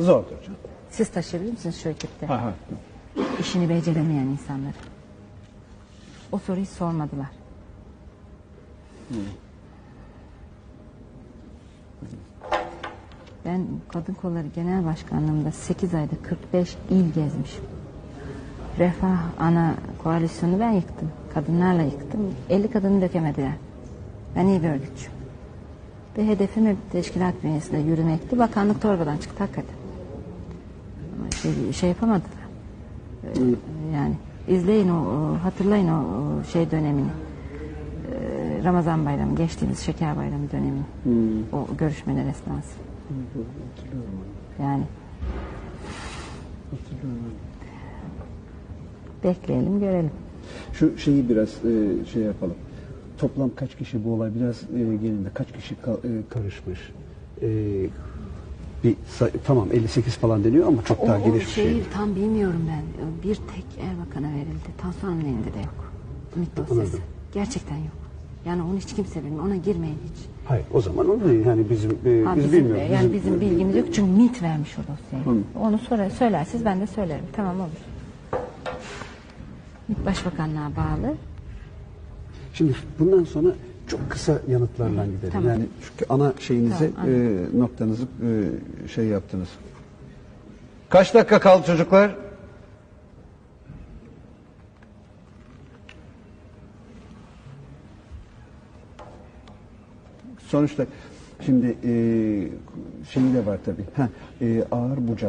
Zordur canım. Siz taşıyabilir misiniz şu ekipte? Ha, ha. İşini beceremeyen insanları. O soruyu sormadılar. Ben Kadın Kolları Genel Başkanlığımda 8 ayda 45 il gezmişim. Refah ana koalisyonu ben yıktım. Kadınlarla yıktım. 50 kadını dökemediler. Ben iyi bir örgütçüyüm. Ve hedefim hep teşkilat bünyesinde yürümekti. Bakanlık torbadan çıktı hakikaten. Şey, yapamadılar. Ee, Yani izleyin o, hatırlayın o, şey dönemini. Ee, Ramazan bayramı, geçtiğimiz şeker bayramı dönemini. O görüşmeler esnası. Yani bekleyelim görelim. Şu şeyi biraz e, şey yapalım. Toplam kaç kişi bu olay biraz e, gelinde kaç kişi ka- e, karışmış? E, bir say- tamam 58 falan deniyor ama çok O, daha o geniş bir şeyi şey. tam bilmiyorum ben. Bir tek Erbakan'a verildi. Tansu Hanım'ın de yok. MİT dosyası. Anladım. Gerçekten yok. Yani onu hiç kimse bilmiyor. Ona girmeyin hiç. Hayır o zaman onu yani bizim e, Ha, biz bizim, bilmiyoruz. yani Bizim- bizim bilgimiz yok çünkü MİT vermiş o dosyayı. Onu sonra söylersiniz ben de söylerim. Tamam olur. MİT Başbakanlığa bağlı. Şimdi bundan sonra çok kısa yanıtlarla gidelim. Tamam. Yani çünkü ana şeyinize Tamam, e, noktanızı e, şey yaptınız. Kaç dakika kaldı çocuklar? Sonuçta şimdi e, şeyi de var tabii. Ha, e, ağır bucak